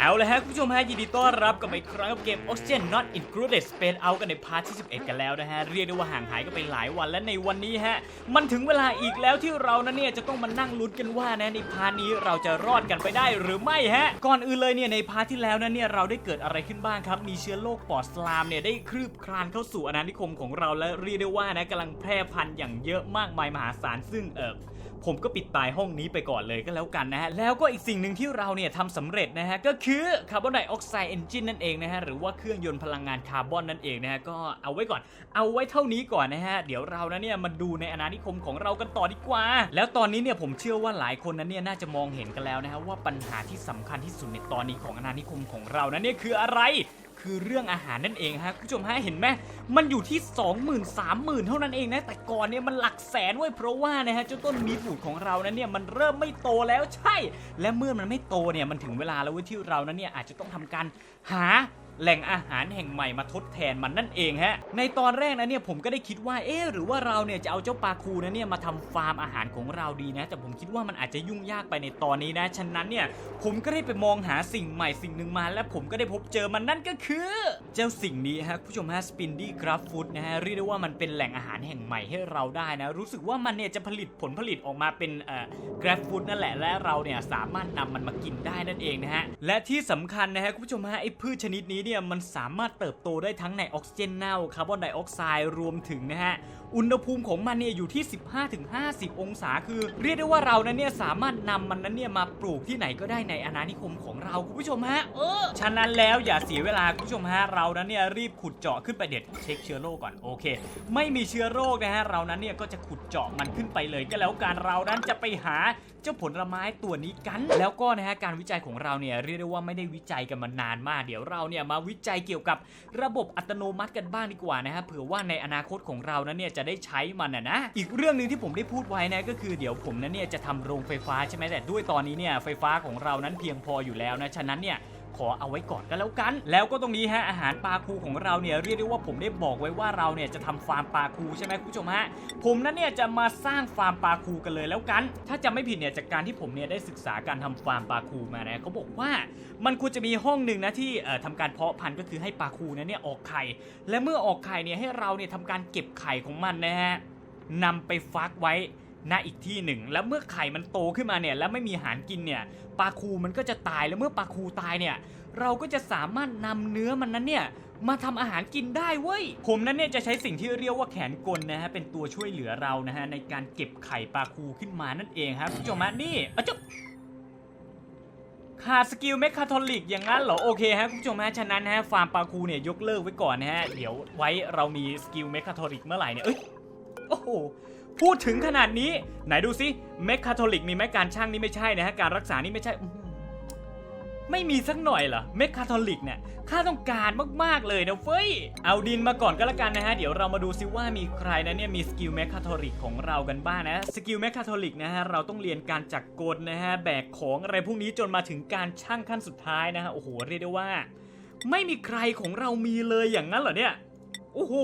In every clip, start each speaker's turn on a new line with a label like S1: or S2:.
S1: เอาเลยฮะคุณผู้ชมฮะยินดีต้อนรับกลับมาอีกครั้งกับเกม Oxygen Not Included Space Out กันในพาร์ทที่ 11 กันแล้วนะฮะ เรียกได้ว่าห่างหายกันไปหลายวันและในวันนี้ฮะ มันถึงเวลาอีกแล้วที่เรานั้นเนี่ยจะต้องมานั่งลุ้นกันว่านะในพาร์ทนี้เราจะรอดกันไปได้หรือไม่ฮะ ก่อนอื่นเลยเนี่ยในพาร์ทที่แล้วนั้นเนี่ยเราได้เกิดอะไรขึ้นบ้างครับ มีเชื้อโรคปอดสลามเนี่ยได้คลืบคลานเข้าสู่อาณานิคมของเราและเรียกได้ว่านะกำลังแพร่พันธุ์อย่างเยอะมากมายมหาศาลซึ่งเออ ผมก็ปิดตายห้องนี้ไปก่อนเลยก็แล้วกันนะฮะ แล้วก็อีกสิ่งหนึ่งที่เราเนี่ยทำสำเร็จนะฮะ ก็คือคาร์บอนไดออกไซด์เอนจินนั่นเองนะฮะ หรือว่าเครื่องยนต์พลังงานคาร์บอนนั่นเองนะฮะ ก็เอาไว้ก่อน เอาไว้เท่านี้ก่อนนะฮะ เดี๋ยวเรานะเนี่ยมาดูในอาณานิคมของเรากันต่อดีกว่า แล้วตอนนี้เนี่ยผมเชื่อว่าหลายคนนั้นเนี่ยน่าจะมองเห็นกันแล้วนะฮะว่าปัญหาที่สำคัญที่สุดในตอนนี้ของอาณานิคมของเรานั้นเนี่ยคืออะไร คือเรื่องอาหารนั่นเองฮะคุณผู้ชมฮะเห็นไหมมันอยู่ที่ 20,000 30,000 เท่านั้นเองนะแต่ก่อนเนี่ยมันหลักแสนเว้ยเพราะว่านะฮะเจ้าต้นมีบูดของเรานั้นเนี่ยมันเริ่มไม่โตแล้วใช่ และเมื่อมันไม่โตเนี่ยมันถึงเวลาแล้วเว้ยที่เรานั้นเนี่ยอาจจะต้องทำการหา แหล่งอาหารแห่งใหม่มาทดแทนมันนั่นเองฮะ ในตอนแรกนะเนี่ยผมก็ได้คิดว่าเอ๊หรือว่าเราเนี่ยจะเอาเจ้าปลาคูนะเนี่ยมาทำฟาร์มอาหารของเราดีนะ แต่ผมคิดว่ามันอาจจะยุ่งยากไปในตอนนี้นะ ฉะนั้นเนี่ยผมก็ได้ไปมองหาสิ่งใหม่สิ่งหนึ่งมา และผมก็ได้พบเจอมันนั่นก็คือ เจ้าสิ่งนี้ฮะผู้ชมฮะสปินดี้กราฟฟูดนะฮะเรียกได้ว่ามันเป็นแหล่งอาหารแห่งใหม่ให้เราได้นะ รู้สึกว่ามันเนี่ยจะผลิตผลผลิตออกมาเป็นเอ่อกราฟฟูดนั่นแหละและเราเนี่ยสามารถนำมันมากินได้นั่นเองนะฮะและที่สำคัญนะฮะคุณผู้ชมฮะไอ้พืชชนิดนี้เนี่ยมันสามารถเติบโตได้ทั้งในออกซิเจนเน่าคาร์บอนไดออกไซด์รวมถึงนะฮะอุณหภูมิของมันเนี่ยอยู่ที่ 15-50 องศา คือ เรียกได้ว่าเรานั้นเนี่ยสามารถนำมันนั้นเนี่ยมาปลูกที่ไหนก็ได้ในอาณานิคมของเราคุณผู้ชมฮะเออฉะนั้นแล้วอย่าเสียเวลาคุณผู้ชมฮะเรานั้นเนี่ยรีบขุดเจาะขึ้นไปเด็ดเช็คเชื้อโรคก่อนโอเค ไม่มีเชื้อโรคนะฮะเรานั้นเนี่ยก็จะขุดเจาะมันขึ้นไปเลยก็แล้วการเรานั้นจะไปหา จ้าผลไม้ตัวนี้กัน แล้วก็นะฮะการวิจัยของเราเนี่ยเรียกได้ว่าไม่ได้วิจัยกันมานานมาก เดี๋ยวเราเนี่ยมาวิจัยเกี่ยวกับระบบอัตโนมัติกันบ้างดีกว่านะฮะเผื่อว่าในอนาคตของเรานั้นเนี่ยจะได้ใช้มันนะนะอีกเรื่องหนึ่งที่ผมได้พูดไว้นะก็คือเดี๋ยวผมนั้นเนี่ยจะทำโรงไฟฟ้าใช่ไหมแต่ด้วยตอนนี้เนี่ยไฟฟ้าของเรานั้นเพียงพออยู่แล้วนะฉะนั้นเนี่ย ขอเอาไว้ก่อนก็แล้วกัน แล้วก็ตรงนี้ฮะอาหารปลาคูของเราเนี่ยเรียกได้ว่าผมได้บอกไว้ว่าเราเนี่ยจะทำฟาร์มปลาคูใช่ไหมคุณผู้ชมฮะผมนั้นเนี่ยจะมาสร้างฟาร์มปลาคูกันเลยแล้วกัน ถ้าจะไม่ผิดเนี่ยจากการที่ผมเนี่ยได้ศึกษาการทำฟาร์มปลาคูมานะเขาบอกว่ามันควรจะมีห้องหนึ่งนะที่เอ่อทำการเพาะพันธุ์ก็คือให้ปลาคูนั้นเนี่ยออกไข่ และเมื่อออกไข่เนี่ยให้เราเนี่ยทำการเก็บไข่ของมันนะฮะนำไปฟักไว้ ณอีกที่หนึ่ง แล้วเมื่อไข่มันโตขึ้นมาเนี่ยแล้วไม่มีอาหารกินเนี่ยปลาคูมันก็จะตายแล้วเมื่อปลาคูตายเนี่ยเราก็จะสามารถนำเนื้อมันนั้นเนี่ยมาทำอาหารกินได้เว้ย ผมนั้นเนี่ยจะใช้สิ่งที่เรียกว่าแขนกลนะฮะเป็นตัวช่วยเหลือเรานะฮะในการเก็บไข่ปลาคูขึ้นมานั่นเองครับคุณผู้ชมฮะนี่อะจ๊บขาดสกิลเมคคาทอลิกอย่างนั้นเหรอ โอเคฮะคุณผู้ชมฮะฉะนั้นฮะฟาร์มปลาคูเนี่ยยกเลิกไว้ก่อนนะฮะ เดี๋ยวไว้เรามีสกิลเมคคาทอลิกเมื่อไหร่เนี่ย เอ้ย โอ้โห พูดถึงขนาดนี้ ไหนดูซิเมคคาทอลิกมีไหมการช่างนี่ไม่ใช่นะฮะการรักษานี่ไม่ใช่ไม่มีสักหน่อยเหรอเมคคาทอลิกเนี่ยข้าต้องการมากๆเลยนะเฟ้ย เอาดินมาก่อนก็แล้วกันนะฮะ เดี๋ยวเรามาดูซิว่ามีใครนะเนี่ยมีสกิลเมคคาทอลิกของเรากันบ้างนะ สกิลเมคคาทอลิกนะฮะ เราต้องเรียนการจักรกลนะฮะ แบกของอะไรพวกนี้จนมาถึงการช่างขั้นสุดท้ายนะฮะ โอ้โห เรียกได้ว่า ไม่มีใครของเรามีเลยอย่างนั้นเหรอเนี่ย โอ้โห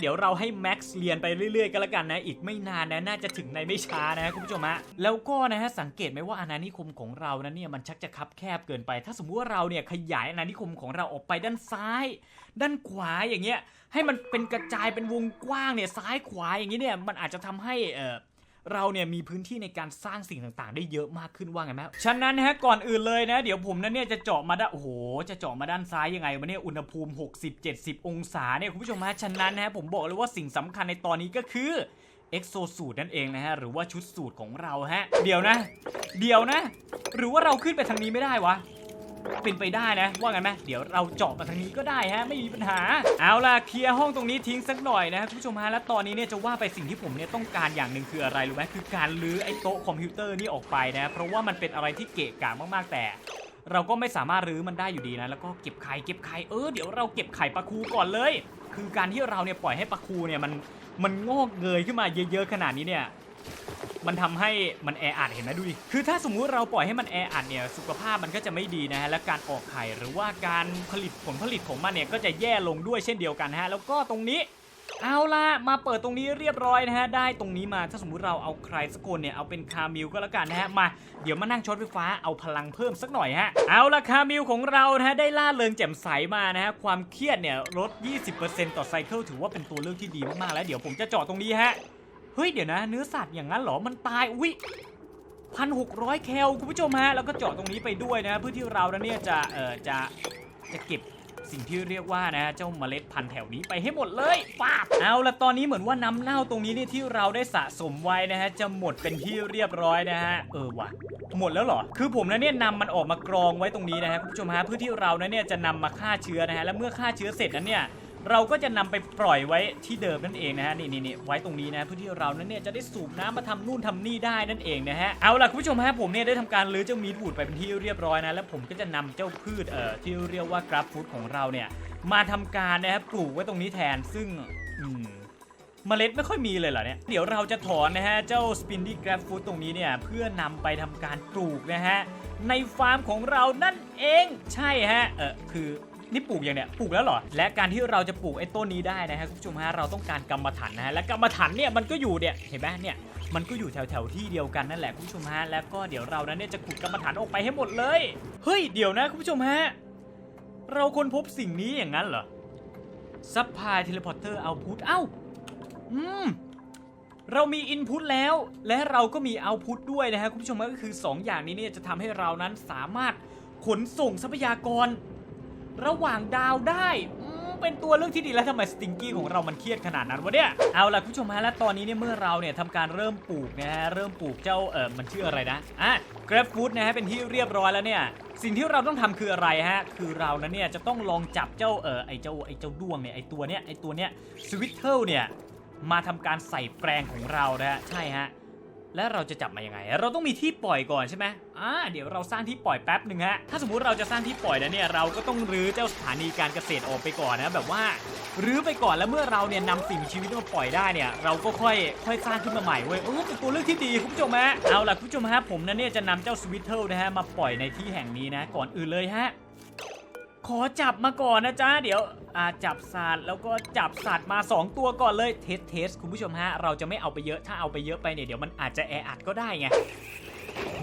S1: เดี๋ยวเราให้แม็กซ์เรียนไปเรื่อยๆ ก็แล้วกันนะ อีกไม่นานนะ น่าจะถึงในไม่ช้านะคุณผู้ชมฮะ แล้วก็นะฮะสังเกตไหมว่าอาณานิคมของเรานั้นเนี่ยมันชักจะคับแคบเกินไป ถ้าสมมติว่าเราเนี่ยขยายอาณานิคมของเราออกไปด้านซ้าย ด้านขวาอย่างเงี้ย ให้มันเป็นกระจายเป็นวงกว้างเนี่ยซ้ายขวาอย่างงี้เนี่ยมันอาจจะทำให้เออ เราเนี่ยมีพื้นที่ในการสร้างสิ่งต่างๆ ได้เยอะมากขึ้นว่าไงไหมฉะนั้นนะฮะก่อนอื่นเลยนะเดี๋ยวผมนั้นเนี่ยจะเจาะมาด้านโอ้โหจะเจาะมาด้านซ้ายยังไงวะเนี่ยอุณหภูมิ 60-70 องศาเนี่ยคุณผู้ชมฮะฉะนั้นนะฮะผมบอกเลยว่าสิ่งสำคัญในตอนนี้ก็คือเอ็กโซสูตรนั่นเองนะฮะ หรือว่าชุดสูตรของเราฮะ เดี๋ยวนะ เดี๋ยวนะ หรือว่าเราขึ้นไปทางนี้ไม่ได้วะ เป็นไปได้นะ ว่าไงไหมเดี๋ยวเราเจาะมาทางนี้ก็ได้ฮะไม่มีปัญหา เอาล่ะเคลียร์ห้องตรงนี้ทิ้งสักหน่อยนะคุณผู้ชมฮะและตอนนี้เนี่ยจะว่าไปสิ่งที่ผมเนี่ยต้องการอย่างหนึ่งคืออะไรรู้ไหมคือการลื้อไอ้โต๊ะคอมพิวเตอร์นี่ออกไปนะเพราะว่ามันเป็นอะไรที่เกะกะมากๆแต่เราก็ไม่สามารถรื้อมันได้อยู่ดีนะ แล้วก็เก็บไข่เก็บไข่เออเดี๋ยวเราเก็บไข่ปลาคูก่อนเลย คือการที่เราเนี่ยปล่อยให้ปลาคูเนี่ยมันมันงอกเงยขึ้นมาเยอะๆขนาดนี้เนี่ย มันทำให้มันแออัดเห็นไหมดูดิ คือถ้าสมมุติเราปล่อยให้มันแออัดเนี่ยสุขภาพมันก็จะไม่ดีนะฮะและการออกไข่หรือว่าการผลิตผลผลิตของมันเนี่ยก็จะแย่ลงด้วยเช่นเดียวกันฮะแล้วก็ตรงนี้เอาล่ะ มาเปิดตรงนี้เรียบร้อยนะฮะ ได้ตรงนี้มาถ้าสมมุติเราเอาใครสักคนเนี่ย เอาเป็นคามิลก็แล้วกันนะฮะ มาเดี๋ยวมานั่งช็อตไฟฟ้าเอาพลังเพิ่มสักหน่อยฮะ เอาล่ะคามิลของเรานะฮะ ได้ล่าเริงแจ่มใสมานะฮะ ความเครียดเนี่ยลด 20%ต่อไซเคิลถือว่าเป็นตัวเลือกที่ดีมากๆแล้วเดี๋ยวผมจะเจาะตรงนี้ฮะ เฮ้ยเดี๋ยวนะ เนื้อสัตว์อย่างนั้นเหรอมันตายอุ้ยพันหกร้อยแคลคุณผู้ชมฮะแล้วก็เจาะตรงนี้ไปด้วยนะเพื่อที่เราเนี่ยจะเอ่อจะจะเก็บสิ่งที่เรียกว่านะเจ้าเมล็ดพันธุ์แถวนี้ไปให้หมดเลยป้าเอาละตอนนี้เหมือนว่าน้ำเน่าตรงนี้เนี่ยที่เราได้สะสมไว้นะฮะจะหมดเป็นที่เรียบร้อยนะฮะเออว่ะหมดแล้วเหรอ คือผมนะเนี่ยนำมันออกมากรองไว้ตรงนี้นะฮะคุณผู้ชมฮะเพื่อที่เรานะเนี่ยจะนำมาฆ่าเชื้อนะฮะและเมื่อฆ่าเชื้อเสร็จนั้นเนี่ย เราก็จะนำไปปล่อยไว้ที่เดิมนั่นเองนะฮะนี่นี่นี่ไว้ตรงนี้นะเพื่อที่เรานั้นเนี่ยจะได้สูบน้ำมาทำนู่นทำนี่ได้นั่นเองนะฮะเอาล่ะคุณผู้ชมฮะผมเนี่ยได้ทำการรื้อเจ้ามีดวูดไปเป็นที่เรียบร้อยนะแล้วผมก็จะนำเจ้าพืชเอ่อที่เรียกว่ากราฟฟูดของเราเนี่ยมาทำการนะครับปลูกไว้ตรงนี้แทนซึ่งอืมเมล็ดไม่ค่อยมีเลยเหรอเนี่ย เดี๋ยวเราจะถอนนะฮะ เจ้าสปินดี้กราฟฟูดตรงนี้เนี่ย เพื่อนำไปทำการปลูกนะฮะ ในฟาร์มของเรานั่นเอง ใช่ฮะ เออคือ นี่ปลูกอย่างเนี้ยปลูกแล้วเหรอ และการที่เราจะปลูกไอ้ต้นนี้ได้นะฮะคุณผู้ชมฮะเราต้องการกรรมฐานนะฮะและกรรมฐานเนี่ยมันก็อยู่เนี่ยเห็นไหมเนี่ยมันก็อยู่แถวแถวๆที่เดียวกันนั่นแหละคุณผู้ชมฮะแล้วก็เดี๋ยวเรานั้นเนี่ยจะขุดกรรมฐานออกไปให้หมดเลยเฮ้ยเดี๋ยวนะคุณผู้ชมฮะเราค้นพบสิ่งนี้อย่างนั้นเหรอซับพายเทเลพอร์เตอร์เอาพุทเอ้าอืมเรามีอินพุตแล้ว และเราก็มีเอาพุตด้วยนะฮะคุณผู้ชมฮะก็คือ 2 อย่างนี้เนี่ยจะทำให้เรานั้นสามารถขนส่งทรัพยากร ระหว่างดาวได้เป็นตัวเลือกที่ดีแล้วทำไมสติงกี้ของเรามันเครียดขนาดนั้นวะเนี่ย เอาล่ะคุณผู้ชมฮะและตอนนี้เนี่ยเมื่อเราเนี่ยทำการเริ่มปลูกนะฮะเริ่มปลูกเจ้าเออมันชื่ออะไรนะอะ g r a p e f o o d นะฮะเป็นที่เรียบร้อยแล้วเนี่ยสิ่งที่เราต้องทำคืออะไรฮะ คือเรานั้นเนี่ยจะต้องลองจับเจ้าเออไอเจ้าไอเจ้าด้วงเนี่ยไอตัวเนี้ยไอตัวเนี้ยสวิตเทิลเนี่ยมาทำการใส่แปลงของเรานะฮะใช่ฮะ แล้วเราจะจับมายังไง เราต้องมีที่ปล่อยก่อนใช่ไหมอ่าเดี๋ยวเราสร้างที่ปล่อยแป๊บหนึ่งฮะถ้าสมมุติเราจะสร้างที่ปล่อยนะเนี่ยเราก็ต้องรื้อเจ้าสถานีการเกษตรออกไปก่อนนะแบบว่ารื้อไปก่อนแล้วเมื่อเราเนี่ยนำสิ่งมีชีวิตมาปล่อยได้เนี่ยเราก็ค่อยค่อยสร้างขึ้นมาใหม่เว้ยโอ้เป็นตัวเลือกที่ดีคุณผู้ชมฮะเอาล่ะคุณผู้ชมฮะผมนะเนี่ยจะนำเจ้าสวิตเทิลนะฮะมาปล่อยในที่แห่งนี้นะก่อนอื่นเลยฮะ ขอจับมาก่อนนะจ๊ะเดี๋ยวอาจับสัตว์แล้วก็จับสัตว์มา 2 ตัวก่อนเลยเทสเทสคุณผู้ชมฮะ เราจะไม่เอาไปเยอะถ้าเอาไปเยอะไปเนี่ยเดี๋ยวมันอาจจะแออัดก็ได้ไง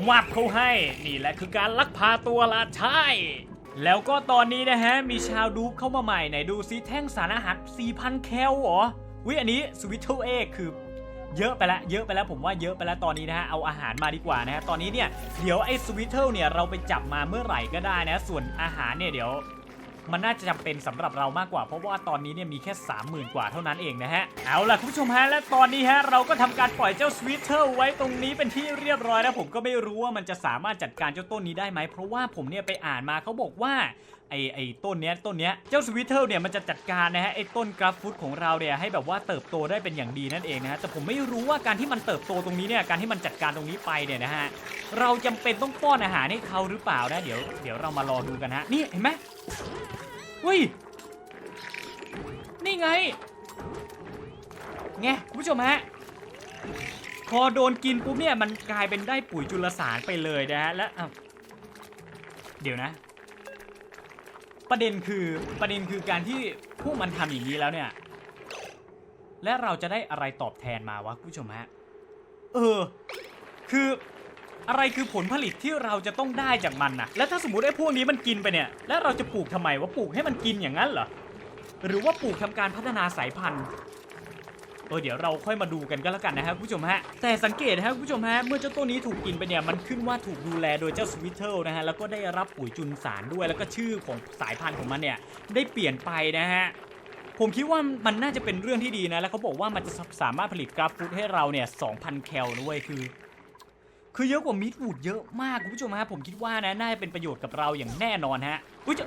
S1: วับเขาให้นี่แหละคือการลักพาตัวละใช่แล้วก็ตอนนี้นะฮะ มีชาวดูเข้ามาใหม่ไหนดูซิแท่งสารอาหาร 4,000 แคลหรอวิอันนี้สวิตเทิลเอคือ เยอะไปแล้วเยอะไปแล้วผมว่าเยอะไปแล้วตอนนี้นะฮะเอาอาหารมาดีกว่านะฮะตอนนี้เนี่ยเดี๋ยวไอ้สวิตเทิลเนี่ยเราไปจับมาเมื่อไหร่ก็ได้นะส่วนอาหารเนี่ยเดี๋ยวมันน่าจะจำเป็นสำหรับเรามากกว่า เพราะว่าตอนนี้เนี่ยมีแค่ 30,000 กว่าเท่านั้นเองนะฮะ เอาล่ะคุณผู้ชมฮะและตอนนี้ฮะเราก็ทำการปล่อยเจ้าสวิตเทอร์ไว้ตรงนี้เป็นที่เรียบร้อยแล้วผมก็ไม่รู้ว่ามันจะสามารถจัดการเจ้าต้นนี้ได้ไหมเพราะว่าผมเนี่ยไปอ่านมาเขาบอกว่า ไอ้ไอต้นเนี้ยต้นเนี้ยเจ้าสวิตเทอร์เนี่ยมันจะจัดการนะฮะไอ้ต้นกราฟฟุตของเราเนี่ยให้แบบว่าเติบโตได้เป็นอย่างดีนั่นเองนะฮะแต่ผมไม่รู้ว่าการที่มันเติบโตตรงนี้เนี่ยการที่มันจัดการตรงนี้ไปเนี่ยนะฮะเราจำเป็นต้องป้อนอาหารให้เขาหรือเปล่านะเดี๋ยวเดี๋ยวเรามารอดูกันฮะนี่เห็นไหมเฮ้ยนี่ไงไงคุณผู้ชมฮะพอโดนกินปุ๊บเนี่ยมันกลายเป็นได้ปุ๋ยจุลสารไปเลยนะฮะและเดี๋ยวนะ ประเด็นคือประเด็นคือการที่พวกมันทำอย่างนี้แล้วเนี่ย และเราจะได้อะไรตอบแทนมาวะผู้ชมฮะเออ คืออะไรคือผลผลิตที่เราจะต้องได้จากมันนะแล้วถ้าสมมติไอ้พวกนี้มันกินไปเนี่ย แล้วเราจะปลูกทำไมว่าปลูกให้มันกินอย่างนั้นเหรอหรือว่าปลูกทำการพัฒนาสายพันธุ์ เออเดี๋ยวเราค่อยมาดูกันก็แล้วกันนะครับผู้ชมฮะแต่สังเกตนะครับผู้ชมฮะเมื่อเจ้าตัวนี้ถูกกินไปเนี่ยมันขึ้นว่าถูกดูแลโดยเจ้าสวิตเทิลนะฮะแล้วก็ได้รับปุ๋ยจุลสารด้วย แล้วก็ชื่อของสายพันธุ์ของมันเนี่ยได้เปลี่ยนไปนะฮะผมคิดว่ามันน่าจะเป็นเรื่องที่ดีนะ แล้วเขาบอกว่ามันจะสามารถผลิตกราฟฟูดให้เราเนี่ย 2,000 แคลด้วยคือ คือเยอะกว่ามิดวูดเยอะมากคุณผู้ชมฮะ ผมคิดว่านะ น่าจะเป็นประโยชน์กับเราอย่างแน่นอนฮะ อุ้ยจะ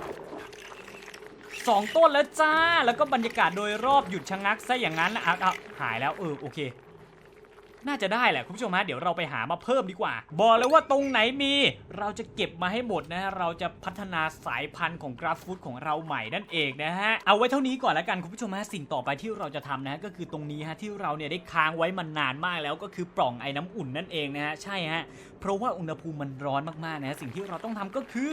S1: สองต้นแล้วจ้า แล้วก็บรรยากาศโดยรอบหยุดชะงักซะอย่างนั้นนะอะอะหายแล้วเออโอเค น่าจะได้แหละคุณผู้ชมฮะเดี๋ยวเราไปหามาเพิ่มดีกว่า บอกเลยว่าตรงไหนมี เราจะเก็บมาให้หมดนะฮะเราจะพัฒนาสายพันธุ์ของกราฟฟูดของเราใหม่นั่นเองนะฮะเอาไว้เท่านี้ก่อนแล้วกันคุณผู้ชมฮะสิ่งต่อไปที่เราจะทำนะฮะก็คือตรงนี้ฮะที่เราเนี่ยได้ค้างไว้มานานมากแล้วก็คือปล่องไอ้น้ำอุ่นนั่นเองนะฮะใช่ฮะเพราะว่าอุณหภูมิมันร้อนมากๆนะฮะสิ่งที่เราต้องทำก็คือ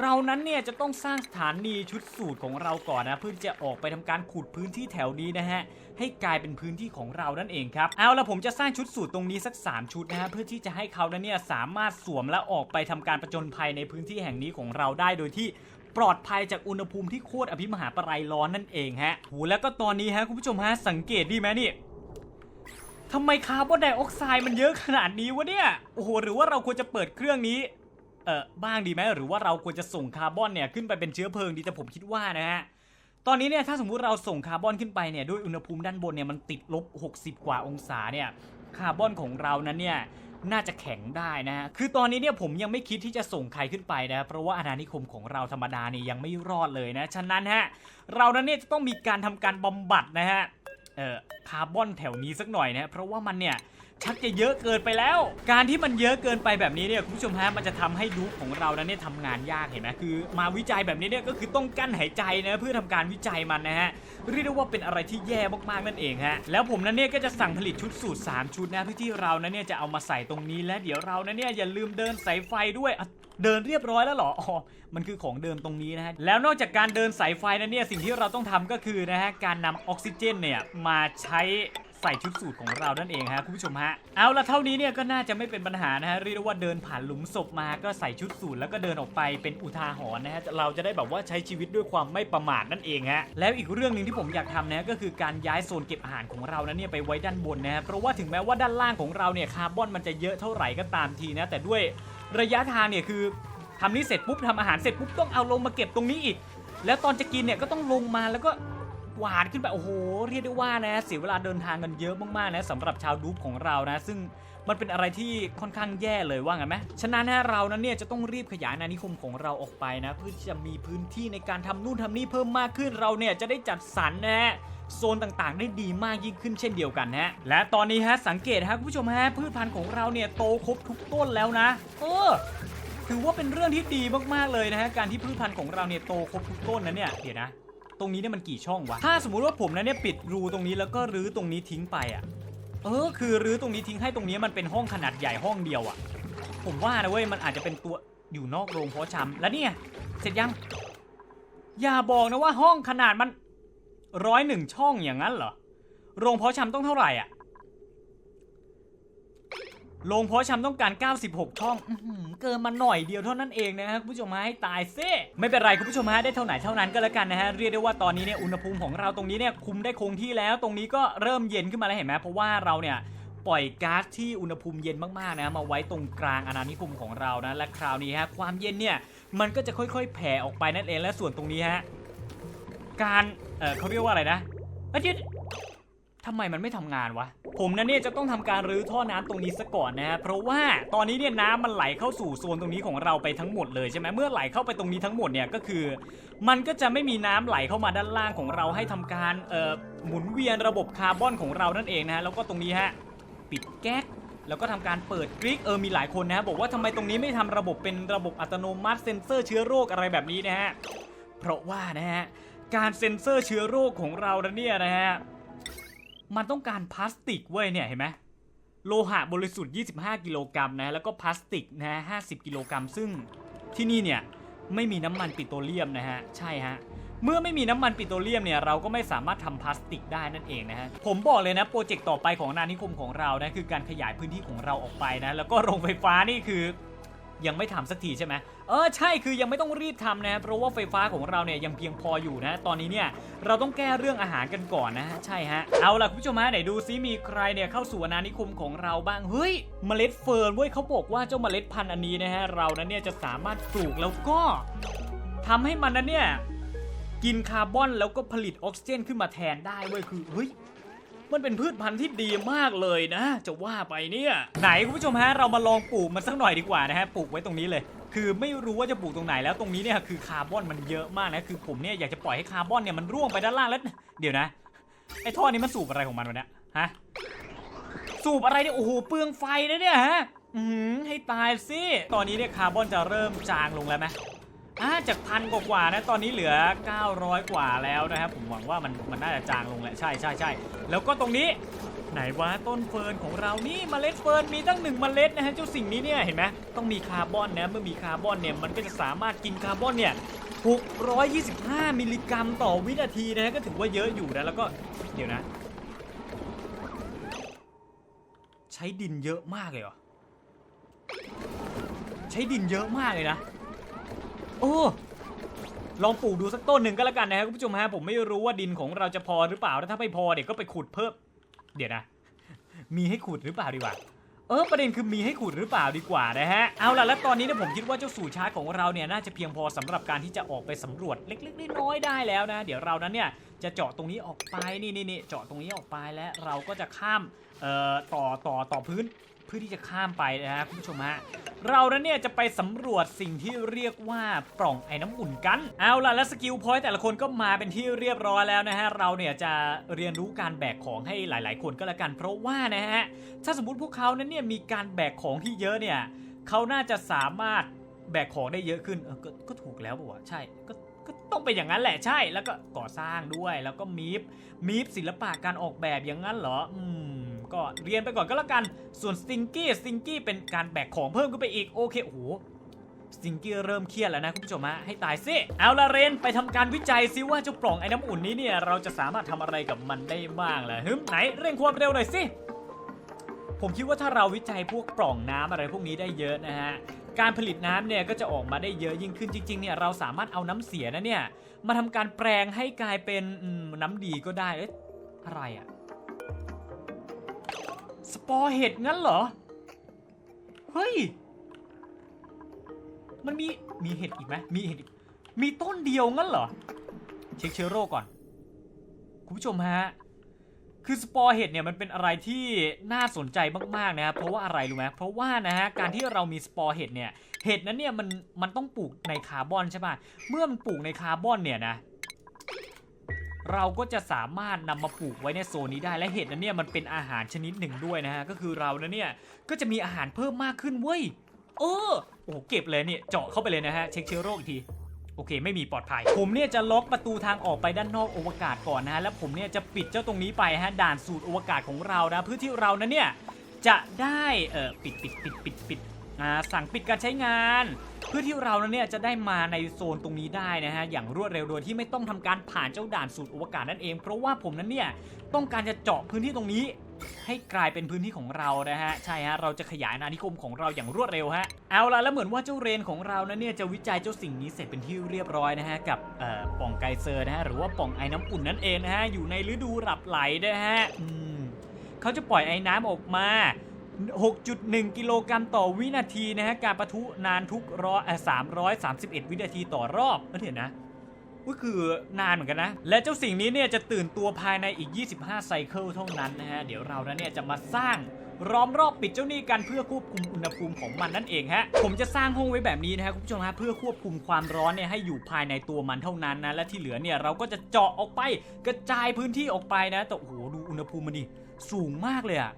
S1: เรานั้นเนี่ยจะต้องสร้างสถานีชุดสูตรของเราก่อนนะเพื่อที่จะออกไปทำการขุดพื้นที่แถวนี้นะฮะให้กลายเป็นพื้นที่ของเรานั่นเองครับเอาละผมจะสร้างชุดสูตรตรงนี้สัก 3 ชุดนะฮะเพื่อที่จะให้เขานั้นเนี่ยสามารถสวมและออกไปทำการประจนภัยในพื้นที่แห่งนี้ของเราได้โดยที่ปลอดภัยจากอุณหภูมิที่โคตรอภิมหาปรายร้อนนั่นเองฮะโหแล้วก็ตอนนี้ฮะคุณผู้ชมฮะสังเกตดีไหมนี่ทำไมคาร์บอนไดออกไซด์มันเยอะขนาดนี้วะเนี่ย โอ้โห หรือว่าเราควรจะเปิดเครื่องนี้ เออบ้างดีไหม หรือว่าเราควรจะส่งคาร์บอนเนี่ยขึ้นไปเป็นเชื้อเพลิงดี แต่ผมคิดว่านะฮะ ตอนนี้เนี่ยถ้าสมมุติเราส่งคาร์บอนขึ้นไปเนี่ยด้วยอุณหภูมิด้านบนเนี่ยมันติดลบ 60 กว่าองศาเนี่ยคาร์บอนของเรานั้นเนี่ยน่าจะแข็งได้นะฮะ คือตอนนี้เนี่ยผมยังไม่คิดที่จะส่งใครขึ้นไปนะเพราะว่าอาณานิคมของเราธรรมดาเนี่ยยังไม่รอดเลยนะ ฉะนั้นฮะ เรานั้นเนี่ยจะต้องมีการทำการบำบัดนะฮะ เอ่อ คาร์บอนแถวนี้สักหน่อยนะเพราะว่ามันเนี่ย ชักจะเยอะเกินไปแล้ว การที่มันเยอะเกินไปแบบนี้เนี่ยคุณผู้ชมฮะมันจะทำให้ดูของเรานั้นเนี่ยทำงานยากเห็นไหมคือ มาวิจัยแบบนี้เนี่ยก็คือต้องกั้นหายใจนะเพื่อทำการวิจัยมันนะฮะเรียกได้ว่าเป็นอะไรที่แย่มากๆนั่นเองฮะแล้วผมนั้นเนี่ยก็จะสั่งผลิตชุดสูตร3ชุดนะเพื่อที่เรานั้นเนี่ยจะเอามาใส่ตรงนี้และเดี๋ยวเรานั้นเนี่ยอย่าลืมเดินสายไฟด้วยเดินเรียบร้อยแล้วเหรอ อ๋อ มันคือของเดิมตรงนี้นะฮะ แล้วนอกจากการเดินสายไฟนั้นเนี่ย สิ่งที่เราต้องทำก็คือนะฮะ การนำออกซิเจนเนี่ย มาใช้ ใส่ชุดสูตรของเรานั่นเองฮะคุณผู้ชมฮะเอาละเท่านี้เนี่ยก็น่าจะไม่เป็นปัญหานะฮะเรียกได้ว่าเดินผ่านหลุมศพมาก็ใส่ชุดสูตรแล้วก็เดินออกไปเป็นอุทาหรณ์นะฮะเราจะได้แบบว่าใช้ชีวิตด้วยความไม่ประมาทนั่นเองฮะแล้วอีกเรื่องหนึ่งที่ผมอยากทำนะก็คือการย้ายโซนเก็บอาหารของเรานั้นเนี่ยไปไว้ด้านบนนะฮะเพราะว่าถึงแม้ว่าด้านล่างของเราเนี่ยคาร์บอนมันจะเยอะเท่าไหร่ก็ตามทีนะแต่ด้วยระยะทางเนี่ยคือทำนี้เสร็จปุ๊บทำอาหารเสร็จปุ๊บต้องเอาลงมาเก็บตรงนี้อีก แล้วตอนจะกินเนี่ยก็ต้องลงมาแล้วก็ หวานขึ้นไปโอ้โหเรียกได้ว่านะเสียเวลาเดินทางกันเยอะมากๆนะสำหรับชาวดูปของเรานะ ซึ่งมันเป็นอะไรที่ค่อนข้างแย่เลยว่างั้นไหมฉะนั้นนะเรานั้นเนี่ยจะต้องรีบขยายอานิคมของเราออกไปนะ เพื่อที่จะมีพื้นที่ในการทำนู่นทำนี่เพิ่มมากขึ้นเราเนี่ยจะได้จัดสรรนะฮะโซนต่างๆ ได้ดีมากยิ่งขึ้นเช่นเดียวกันฮะ และตอนนี้ฮะสังเกตฮะคุณผู้ชมฮะพืชพันธุ์ของเราเนี่ยโตครบทุกต้นแล้วนะเออถือว่าเป็นเรื่องที่ดีมากๆเลยนะฮะการที่พืชพันธุ์ของเราเนี่ยโตครบทุกต้นนะเนี่ยเดี๋ยวนะ รงนี้เนี่ยมันกี่ช่องวะ ถ้าสมมุติว่าผมนะเนี่ยปิดรูตรงนี้แล้วก็รื้อตรงนี้ทิ้งไปอะ เออ คือรื้อตรงนี้ทิ้งให้ตรงนี้มันเป็นห้องขนาดใหญ่ห้องเดียวอะ ผมว่านะเว้ยมันอาจจะเป็นตัวอยู่นอกโรงเพาะชำแล้วเนี่ยเสร็จยัง อย่าบอกนะว่าห้องขนาดมันร้อยหนึ่งช่องอย่างนั้นเหรอ โรงเพาะชำต้องเท่าไหร่อะ โรงเพาะชำต้องการ 96 ช่องอเกินมาหน่อยเดียวเท่านั้นเองนะฮะคุณผู้ชมฮะให้ตายเซ่ไม่เป็นไรคุณผู้ชมฮะได้เท่าไหร่เท่านั้นก็แล้วกันนะฮะเรียกได้ว่าตอนนี้เนี่ยอุณหภูมิของเราตรงนี้เนี่ยคุมได้คงที่แล้วตรงนี้ก็เริ่มเย็นขึ้นมาแล้วเห็นไหมเพราะว่าเราเนี่ยปล่อยก๊าซที่อุณหภูมิเย็นมากๆนะมาไว้ตรงกลางอาณานิคมของเรานะและคราวนี้ฮะความเย็นเนี่ยมันก็จะค่อยๆ แผ่ออกไปนั่นเองและส่วนตรงนี้ฮะการเออเขาเรียกว่าอะไรนะเอ้ยเดี๋ยว ทำไมมันไม่ทำงานวะ ผมนะเนี่ยจะต้องทำการรื้อท่อน้ำตรงนี้ซะก่อนนะฮะเพราะว่าตอนนี้เนี่ยน้ำมันไหลเข้าสู่โซนตรงนี้ของเราไปทั้งหมดเลยใช่ไหมเมื่อไหลเข้าไปตรงนี้ทั้งหมดเนี่ยก็คือ มันก็จะไม่มีน้ำไหลเข้ามาด้านล่างของเราให้ทำการเอ่อหมุนเวียนระบบคาร์บอนของเรานั่นเองนะฮะแล้วก็ตรงนี้ฮะปิดแก๊สแล้วก็ทำการเปิดกริกเออมีหลายคนนะฮะบอกว่าทำไมตรงนี้ไม่ทำระบบเป็นระบบอัตโนมัติเซ็นเซอร์เชื้อโรคอะไรแบบนี้นะฮะเพราะว่านะฮะการเซ็นเซอร์เชื้อโรคของเราเนี่ยนะฮะ มันต้องการพลาสติกเว้ยเนี่ยเห็นไหมโลหะบริสุทธิ์ 25 กิโลกรัมนะ แล้วก็พลาสติกนะฮะ50 กิโลกรัม ซึ่งที่นี่เนี่ยไม่มีน้ำมันปิโตรเลียมนะฮะ ใช่ฮะ เมื่อไม่มีน้ำมันปิโตรเลียมเนี่ยเราก็ไม่สามารถทำพลาสติกได้นั่นเองนะฮะ ผมบอกเลยนะโปรเจกต์ต่อไปของนานิคมของเรานะคือการขยายพื้นที่ของเราออกไปนะ แล้วก็โรงไฟฟ้านี่คือ ยังไม่ทำสักทีใช่ไหมเออใช่คือยังไม่ต้องรีบทำนะเพราะว่าไฟฟ้าของเราเนี่ยยังเพียงพออยู่นะ ตอนนี้เนี่ยเราต้องแก้เรื่องอาหารกันก่อนนะใช่ฮะเอาล่ะคุณผู้ชมฮะไหนดูซิมีใครเนี่ยเข้าสู่อาณานิคมของเราบ้างเฮ้ยเมล็ดเฟิร์นเว้ยเขาบอกว่าเจ้าเมล็ดพันธุ์อันนี้นะฮะเรานั้นเนี่ยจะสามารถปลูกแล้วก็ทำให้มันนั้นเนี่ยกินคาร์บอนแล้วก็ผลิตออกซิเจนขึ้นมาแทนได้เว้ยคือเฮ้ย มันเป็นพืชพันธุ์ที่ดีมากเลยนะ จะว่าไปเนี่ย ไหนคุณผู้ชมฮะเรามาลองปลูกมันสักหน่อยดีกว่านะฮะปลูกไว้ตรงนี้เลย คือไม่รู้ว่าจะปลูกตรงไหนแล้วตรงนี้เนี่ยคือคาร์บอนมันเยอะมากนะคือผมเนี่ยอยากจะปล่อยให้คาร์บอนเนี่ยมันร่วงไปด้านล่างแล้วเดี๋ยวนะไอ้ท่อนี้มันสูบอะไรของมันวะเนี่ยฮะสูบอะไรเนี่ยโอ้โหเปลืองไฟนะเนี่ยฮะอืมให้ตายสิตอนนี้เนี่ยคาร์บอนจะเริ่มจางลงแล้วไหม อ่าจากพันกว่าๆนะตอนนี้เหลือ 900 กว่าแล้วนะครับผมหวังว่ามันมันน่าจะจางลงแหละใช่ใช่ใช่แล้วก็ตรงนี้ไหนวะต้นเฟิร์นของเรานี่เมล็ดเฟิร์นมีตั้งหนึ่งเมล็ดนะฮะเจ้าสิ่งนี้เนี่ยเห็นไหมต้องมีคาร์บอนนะเมื่อมีคาร์บอนเนี่ยมันก็จะสามารถกินคาร์บอนเนี่ย625 มิลลิกรัมต่อวินาทีนะฮะก็ถือว่าเยอะอยู่นะแล้วก็เดี๋ยวนะ ใช้ดินเยอะมากเลยเหรอใช้ดินเยอะมากเลยนะ โอ้ลองปลูกดูสักต้นหนึ่งก็แล้วกันนะครับคุณผู้ชมฮะผมไม่รู้ว่าดินของเราจะพอหรือเปล่าแล้วถ้าไม่พอเดี๋ยวก็ไปขุดเพิ่ม เดี๋ยวนะ มีให้ขุดหรือเปล่าดีกว่าเออประเด็นคือมีให้ขุดหรือเปล่าดีกว่านะฮะเอาล่ะแล้วตอนนี้เนี่ยผมคิดว่าเจ้าสู่ชาร์จของเราเนี่ยน่าจะเพียงพอสำหรับการที่จะออกไปสำรวจเล็กๆน้อยๆได้แล้วนะ เดี๋ยวเรานั้นเนี่ยจะเจาะตรงนี้ออกไปนี่นี่นี่เจาะตรงนี้ออกไปแล้วเราก็จะข้ามเอ่อต่อต่อต่อพื้น พื่อที่จะข้ามไปนะฮะคุณผู้ชมฮะเรานั้นเนี่ยจะไปสำรวจสิ่งที่เรียกว่าปล่องไอ้น้ำอุ่นกัน เอาล่ะและสกิลพอยต์แต่ละคนก็มาเป็นที่เรียบร้อยแล้วนะฮะเราเนี่ยจะเรียนรู้การแบกของให้หลาย ๆ คนก็แล้วกัน เพราะว่านะฮะถ้าสมมติพวกเขานั้นเนี่ยมีการแบกของที่เยอะเนี่ยเขาน่าจะสามารถแบกของได้เยอะขึ้นเออก็ก็ถูกแล้วป่ะวะใช่ก็ก็ต้องเป็นอย่างนั้นแหละใช่แล้วก็ก่อสร้างด้วยแล้วก็มีฟมีฟศิลปะการออกแบบอย่างนั้นเหรออืม ก็เรียนไปก่อนก็แล้วกัน ส่วนสติงกี้สติงกี้เป็นการแบกของเพิ่มขึ้นไปอีกโอเคโอ้โหสติงกี้เริ่มเครียดแล้วนะคุณผู้ชมฮะให้ตายซิเอาละเรนไปทำการวิจัยซิว่าเจ้าปล่องไอ้น้ำอุ่นนี้เนี่ยเราจะสามารถทำอะไรกับมันได้บ้างล่ะฮึมไหนเร่งความเร็วหน่อยสิผมคิดว่าถ้าเราวิจัยพวกปล่องน้ำอะไรพวกนี้ได้เยอะนะฮะการผลิตน้ำเนี่ยก็จะออกมาได้เยอะยิ่งขึ้นจริงๆเนี่ยเราสามารถเอาน้ำเสียนะเนี่ยมาทำการแปลงให้กลายเป็นน้ำดีก็ได้เอ๊ะอะไรอะ สปอร์เห็ดงั้นเหรอ เฮ้ย มันมีมีเห็ดอีกไหมมีเห็ดอีก มีต้นเดียวงั้นเหรอ เช็คเชื้อโรคก่อน คุณผู้ชมฮะ คือสปอร์เห็ดเนี่ยมันเป็นอะไรที่น่าสนใจมากๆนะครับ เพราะว่าอะไรรู้ไหมเพราะว่านะฮะการที่เรามีสปอร์เห็ดเนี่ย เห็ดนั้นเนี่ยมันมันต้องปลูกในคาร์บอนใช่ป่ะ เมื่อมันปลูกในคาร์บอนเนี่ยนะ เราก็จะสามารถนำมาปลูกไว้ในโซนนี้ได้และเห็ดนั้นเนี่ยมันเป็นอาหารชนิดหนึ่งด้วยนะฮะก็คือเรานั้นเนี่ยก็จะมีอาหารเพิ่มมากขึ้นเว้ยเออโอ้โหเก็บเลยเนี่ยเจาะเข้าไปเลยนะฮะเช็คเชื้อโรคอีกทีโอเค ไม่มีปลอดภัย ผมเนี่ยจะล็อกประตูทางออกไปด้านนอกอวกาศก่อนนะฮะแล้วผมเนี่ยจะปิดเจ้าตรงนี้ไปฮะด่านสูตรอวกาศของเรานะเพื่อที่เรานั้นเนี่ยจะได้เออปิดปิดปิดปิดปิดอ่าสั่งปิดการใช้งาน เพื่อที่เรานั้นเนี่ยจะได้มาในโซนตรงนี้ได้นะฮะอย่างรวดเร็วโดยที่ไม่ต้องทำการผ่านเจ้าด่านสูตรอวกาศนั่นเอง เพราะว่าผมนั้นเนี่ยต้องการจะเจาะพื้นที่ตรงนี้ให้กลายเป็นพื้นที่ของเรานะฮะใช่ฮะเราจะขยายอาณานิคมของเราอย่างรวดเร็วฮะเอาละแล้วเหมือนว่าเจ้าเรนของเรานะเนี่ยจะวิจัยเจ้าสิ่งนี้เสร็จเป็นที่เรียบร้อยนะฮะกับป่องไกเซอร์นะฮะหรือว่าป่องไอ้น้ำอุ่นนั่นเองนะฮะอยู่ในฤดูหลับไหลนะฮะอืมเขาจะปล่อยไอ้น้ำออกมา 6.1 กิโลกรัมต่อวินาทีนะฮะการประทุนานทุกร้อยเอ่อ331 วินาทีต่อรอบเห็นนะก็คือนานเหมือนกันนะ และเจ้าสิ่งนี้เนี่ยจะตื่นตัวภายในอีก 25 ไซเคิลเท่านั้นนะฮะ เดี๋ยวเราเนี่ยจะมาสร้างล้อมรอบปิดเจ้านี่กันเพื่อควบคุมอุณหภูมิของมันนั่นเองฮะ ผมจะสร้างห้องไว้แบบนี้นะฮะคุณผู้ชมฮะเพื่อควบคุมความร้อนเนี่ยให้อยู่ภายในตัวมันเท่านั้นนะ และที่เหลือเนี่ยเราก็จะเจาะออกไปกระจายพื้นที่ออกไปนะแต่โอ้โหดูอุณหภูมิมันดิสูงมากเลยอะ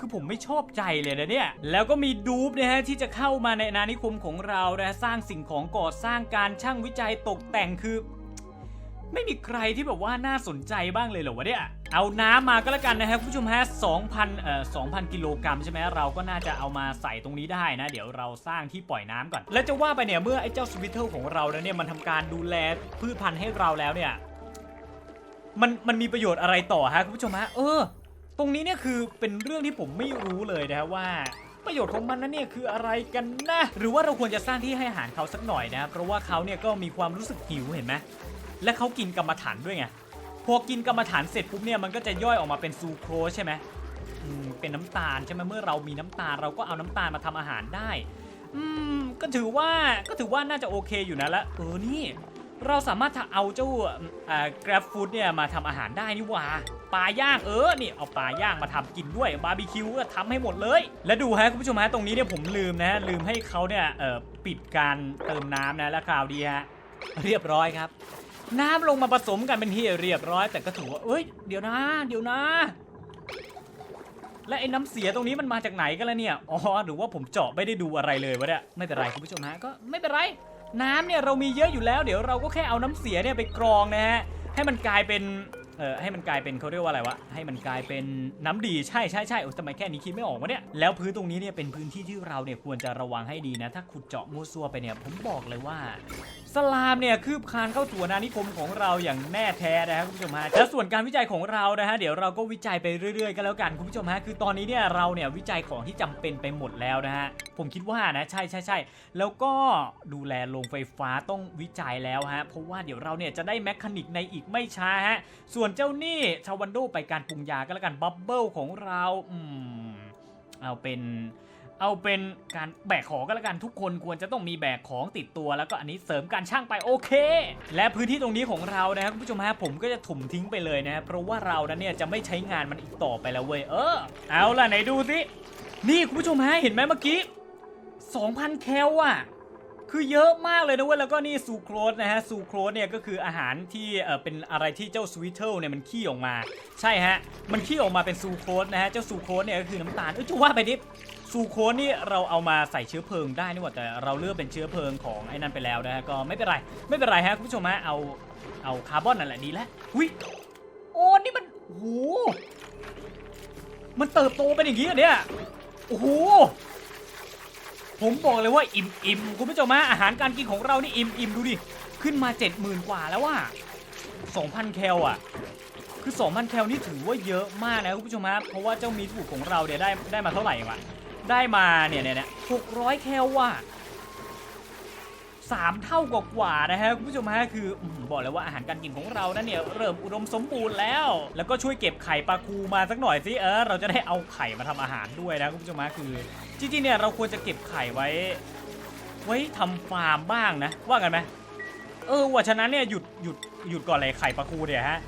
S1: คือผมไม่ชอบใจเลยนะเนี่ย แล้วก็มีดูปนะฮะที่จะเข้ามาในอาณานิคมของเรานะสร้างสิ่งของก่อสร้างการช่างวิจัยตกแต่งคือ ไม่มีใครที่แบบว่าน่าสนใจบ้างเลยเหรอวะเนี่ยเอาน้ำมาก็แล้วกันนะครับคุณผู้ชมฮะ2,000เอ่อ2,000 กิโลกรัมใช่ไหมเราก็น่าจะเอามาใส่ตรงนี้ได้นะ เดี๋ยวเราสร้างที่ปล่อยน้ำก่อน แล้วจะว่าไปเนี่ยเมื่อไอ้เจ้าสวิตเทิลของเราเนี่ยมันทำการดูแลพืชพันธุ์ให้เราแล้วเนี่ย มันมันมีประโยชน์อะไรต่อฮะคุณผู้ชมฮะเออ ตรงนี้เนี่ยคือเป็นเรื่องที่ผมไม่รู้เลยนะฮะว่าประโยชน์ของมันนั้นเนี่ยคืออะไรกันนะ หรือว่าเราควรจะสร้างที่ให้อาหารเขาสักหน่อยนะเพราะว่าเขาเนี่ยก็มีความรู้สึกหิวเห็นไหมและเขากินกรรมฐานด้วยไงพอกินกรรมฐานเสร็จปุ๊บเนี่ยมันก็จะย่อยออกมาเป็นซูโครใช่ไหมอืมเป็นน้ำตาลใช่ไหมเมื่อเรามีน้ำตาลเราก็เอาน้ำตาลมาทำอาหารได้ อืมก็ถือว่าก็ถือว่าน่าจะโอเคอยู่นะและเออนี่ เราสามารถเอาเจ้าอ่า grab food เนี่ยมาทำอาหารได้นี่หว่า ปลาย่างเออนี่เอาปลาย่างมาทำกินด้วยบาร์บีคิวก็ทำให้หมดเลย และดูฮะคุณผู้ชมฮะตรงนี้เนี่ยผมลืมนะฮะลืมให้เขาเนี่ยเอ่อปิดการเติมน้ำนะและคราวดีฮะเรียบร้อยครับ น้ำลงมาผสมกันเป็นที่เรียบร้อย แต่ก็ถือว่าเอ้ยเดี๋ยวนะ เดี๋ยวนะ และไอ้น้ำเสียตรงนี้มันมาจากไหนกันล่ะเนี่ยอ๋อหรือว่าผมเจาะไม่ได้ดูอะไรเลยวะเนี่ยไม่เป็นไรคุณผู้ชมฮะก็ไม่เป็นไรน้ำเนี่ยเรามีเยอะอยู่แล้ว เดี๋ยวเราก็แค่เอาน้ำเสียเนี่ยไปกรองนะฮะให้มันกลายเป็น เออให้มันกลายเป็นเขาเรียกว่าอะไรวะให้มันกลายเป็นน้ำดีใช่ใช่ใช่โอ้ทำไมแค่นี้คิดไม่ออกวะเนี่ยแล้วพื้นตรงนี้เนี่ยเป็นพื้นที่ที่เราเนี่ยควรจะระวังให้ดีนะ ถ้าขุดเจาะมั่วซั่วไปเนี่ยผมบอกเลยว่าสลามเนี่ยคืบคานเข้าสู่อาณานิคมของเราอย่างแน่แท้นะครับคุณผู้ชมฮะและส่วนการวิจัยของเรานะฮะเดี๋ยวเราก็วิจัยไปเรื่อยๆกันแล้วกันคุณผู้ชมฮะคือตอนนี้เนี่ยเราเนี่ยวิจัยของที่จำเป็นไปหมดแล้วนะฮะผมคิดว่านะใช่ใช่ใช่แล้วก็ดูแลโรงไฟฟ้าต้องวิจัยแล้วฮะเพราะว่าเดี๋ยวเราเนี่ยจะได้แมคคานิกในอีกไม่ช้าฮะส่วนเจ้านี่ชาวันโดไปการปรุงยาก็แล้วกันบับเบิลของเราอืมเอาเป็นเอาเป็นการแบกของก็แล้วกันทุกคนควรจะต้องมีแบกของติดตัว แล้วก็อันนี้เสริมการช่างไปโอเค และพื้นที่ตรงนี้ของเรานะครับคุณผู้ชมฮะผมก็จะถุมทิ้งไปเลยนะครับเพราะว่าเรานั้นเนี่ยจะไม่ใช้งานมันอีกต่อไปแล้วเว้ยเออเอาล่ะไหนดูสินี่คุณผู้ชมฮะเห็นไหมเมื่อกี้ 2,000 แคลอะ คือเยอะมากเลยนะเว้ยแล้วก็นี่ซูโครสนะฮะซูโครสเนี่ยก็คืออาหารที่เออเป็นอะไรที่เจ้าสวิตเทิลเนี่ยมันขี้ออกมา ใช่ฮะมันขี้ออกมาเป็นซูโครสนะฮะเจ้าซูโครสเนี่ยก็คือน้ำตาลเอ้ยจะว่าไปดิซูโคสนี่เราเอามาใส่เชื้อเพลิงได้นี่หว่าแต่เราเลือกเป็นเชื้อเพลิงของไอ้นั่นไปแล้วนะฮะก็ไม่เป็นไรไม่เป็นไรฮะคุณผู้ชมฮะเอาเอาคาร์บอนนั่นแหละดีแล้วหุยโอ้นี่มันโอ้โหมันเติบโตเป็นอย่างนี้เหรอเนี่ยโอ้โห ผมบอกเลยว่าอิ่มอิ่มคุณผู้ชมฮะอาหารการกินของเรานี่อิ่มอิ่มดูดิ ขึ้นมา 70,000 กว่าแล้วว่า 2,000 แคลอะ คือ 2,000 แคลนี่ถือว่าเยอะมากนะคุณผู้ชมฮะเพราะว่าเจ้ามีทูของเราเนี่ยได้ได้มาเท่าไหร่วะได้มาเนี่ยเนี่ยเนี่ยแคลว่ะ สามเท่ากว่าๆนะฮะคุณผู้ชมฮะคือบอกเลยว่าอาหารการกินของเรานั้นเนี่ยเริ่มอุดมสมบูรณ์แล้ว แล้วก็ช่วยเก็บไข่ปลาคูมาสักหน่อยสิเออเราจะได้เอาไข่มาทำอาหารด้วยนะคุณผู้ชมฮะคือจริงๆเนี่ยเราควรจะเก็บไข่ไว้ ไว้ทำฟาร์มบ้างนะว่ากันไหมเออว่าฉะนั้นเนี่ยหยุดหยุดหยุดก่อนเลยไข่ปลาคูเนี่ยฮะ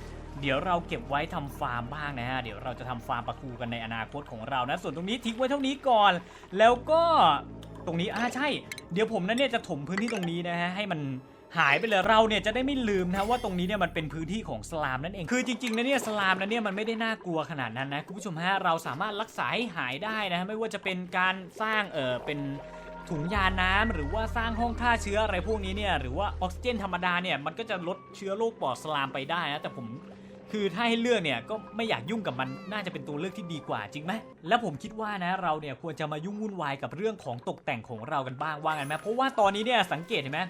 S1: เดี๋ยวเราเก็บไว้ทำฟาร์มบ้างนะฮะ เดี๋ยวเราจะทำฟาร์มปลาคูกันในอนาคตของเรานะ ส่วนตรงนี้ทิ้งไว้เท่านี้ก่อน แล้วก็ ตรงนี้อ่าใช่ เดี๋ยวผมนั้นเนี่ยจะถมพื้นที่ตรงนี้นะฮะให้มันหายไปเลยเราเนี่ยจะได้ไม่ลืมนะว่าตรงนี้เนี่ยมันเป็นพื้นที่ของสลามนั่นเองคือจริงๆนะเนี่ยสลามนะเนี่ยมันไม่ได้น่ากลัวขนาดนั้นนะคุณผู้ชมฮะเราสามารถรักษาให้หายได้นะไม่ว่าจะเป็นการสร้างเออเป็นถุงยาน้ำหรือว่าสร้างห้องฆ่าเชื้ออะไรพวกนี้เนี่ยหรือว่าออกซิเจนธรรมดาเนี่ยมันก็จะลดเชื้อโรคปอดสลามไปได้นะแต่ผม คือถ้าให้เลือกเนี่ยก็ไม่อยากยุ่งกับมันน่าจะเป็นตัวเลือกที่ดีกว่าจริงไหมแล้วผมคิดว่านะเราเนี่ยควรจะมายุ่งวุ่นวายกับเรื่องของตกแต่งของเรากันบ้างว่ากันไหมเพราะว่าตอนนี้เนี่ยสังเกตเห็นไหม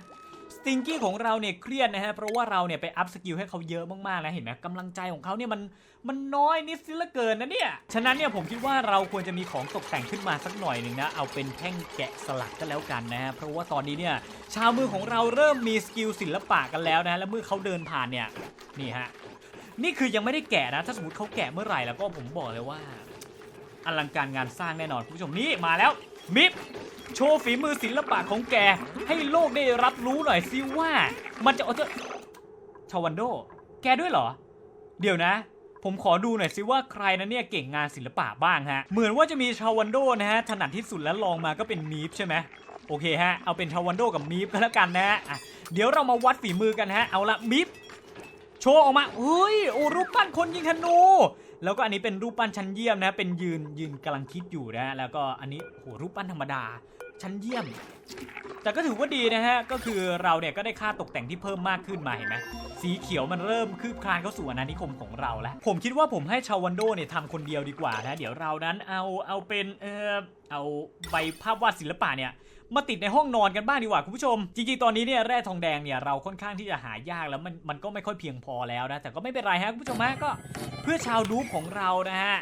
S1: สติงกี้ของเราเนี่ยเครียดนะฮะเพราะว่าเราเนี่ยไปอัพสกิลให้เขาเยอะมากๆนะเห็นไหมกำลังใจของเขาเนี่ยมันมันน้อยนิดสิละเกินนะเนี่ยฉะนั้นเนี่ยผมคิดว่าเราควรจะมีของตกแต่งขึ้นมาสักหน่อยหนึ่งนะเอาเป็นแท่งแกะสลักก็แล้วกันนะฮะเพราะว่าตอนนี้เนี่ยชาวมือของเราเริ่มมีสกิลศิลปะกันแล้วนะแล้วเมื่อเขาเดินผ่านเนี่ยนี่ฮะ นี่คือยังไม่ได้แกะนะ ถ้าสมมติเขาแกะเมื่อไหร่แล้วก็ผมบอกเลยว่าอลังการงานสร้างแน่นอนคุณผู้ชมนี่มาแล้วมิฟโชว์ฝีมือศิลปะของแก ให้โลกได้รับรู้หน่อยสิว่า มันจะเอาเถอะชาวันโด แกด้วยเหรอ เดี๋ยวนะ ผมขอดูหน่อยสิว่าใครนะเนี่ยเก่งงานศิลปะบ้างฮะ เหมือนว่าจะมีชาวันโดนะฮะ ถนัดที่สุดแล้วลองมาก็เป็นมีฟใช่ไหมโอเคฮะ เอาเป็นชาวันโดกับมีฟก็แล้วกันนะฮะอะเดี๋ยวเรามาวัดฝีมือกันฮะ เอาละมีฟ โชว์ออกมาเฮ้ยโอ้รูปปั้นคนยิงธนู แล้วก็อันนี้เป็นรูปปั้นชั้นเยี่ยมนะ เป็นยืนยืนกำลังคิดอยู่นะ แล้วก็อันนี้โหรูปปั้นธรรมดาชั้นเยี่ยม แต่ก็ถือว่าดีนะฮะ ก็คือเราเนี่ยก็ได้ค่าตกแต่งที่เพิ่มมากขึ้นมาเห็นไหมสีเขียวมันเริ่มคืบคลานเข้าสู่อาณานิคมของเราแล้ว ผมคิดว่าผมให้ชาววันโดเนี่ยทำคนเดียวดีกว่านะ เดี๋ยวเรานั้นเอาเอาเป็นเออเอาใบภาพวาดศิลปะเนี่ย มาติดในห้องนอนกันบ้างดีกว่าคุณผู้ชม จริงๆ ตอนนี้เนี่ยแร่ทองแดงเนี่ยเราค่อนข้างที่จะหายากแล้วมันมันก็ไม่ค่อยเพียงพอแล้วนะ แต่ก็ไม่เป็นไรฮะคุณผู้ชมฮะก็เพื่อชาวดูของเรานะฮะ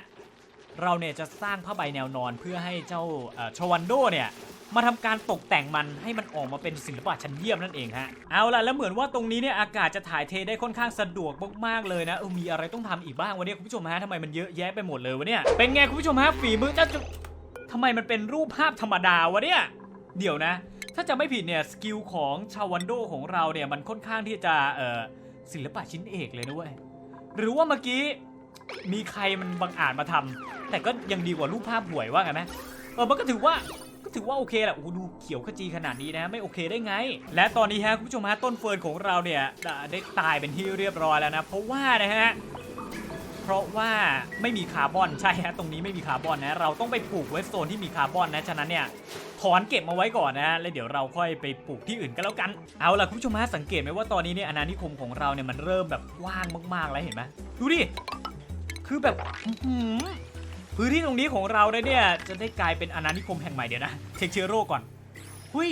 S1: เราเนี่ยจะสร้างผ้าใบแนวนอนเพื่อให้เจ้าอ่อชวันโดเนี่ยมาทำการตกแต่งมันให้มันออกมาเป็นศิลปะชั้นเยี่ยมนั่นเองฮะ เอาล่ะแล้วเหมือนว่าตรงนี้เนี่ยอากาศจะถ่ายเทได้ค่อนข้างสะดวกมากๆเลยนะเออมีอะไรต้องทำอีกบ้างวะเนี่ยคุณผู้ชมฮะทำไมมันเยอะแยะไปหมดเลยวะเนี่ยเป็นไงคุณผู้ชมฮะฝีมือเจ้าจุทำไมมันเป็นรูปภาพธรรมดาวะเนี่ย เดี๋ยวนะ ถ้าจะไม่ผิดเนี่ยสกิลของชาวันโดของเราเนี่ยมันค่อนข้างที่จะเออศิลปะชิ้นเอกเลยนะเว้ย หรือว่าเมื่อกี้มีใครมันบังอาจมาทำแต่ก็ยังดีกว่ารูปภาพห่วยว่าไงไหมเออมันก็ถือว่าก็ถือว่าโอเคแหละโอ้ดูเขียวขจีขนาดนี้นะ ไม่โอเคได้ไง และตอนนี้ฮะคุณผู้ชมฮะต้นเฟิร์นของเราเนี่ยได้ตายเป็นที่เรียบร้อยแล้วนะ เพราะว่านะฮะ ราะว่าไม่มีคาร์บอนใช่ฮะตรงนี้ไม่มีคาร์บอนนะ เราต้องไปปลูกไว้โซนที่มีคาร์บอนนะฉะนั้นเนี่ยถอนเก็บมาไว้ก่อนนะแล้วเดี๋ยวเราค่อยไปปลูกที่อื่นกันแล้วกันเอาล่ะคุณผู้ชมฮะสังเกตไหมว่าตอนนี้เนี่ยอาณานิคมของเราเนี่ยมันเริ่มแบบกว้างมากๆแล้วเห็นไหมดูดิคือแบบพื้นที่ตรงนี้ของเราเนี่ยจะได้กลายเป็นอาณานิคมแห่งใหม่เดี๋ยวนะเช็คเชื้อโรคก่อนหุย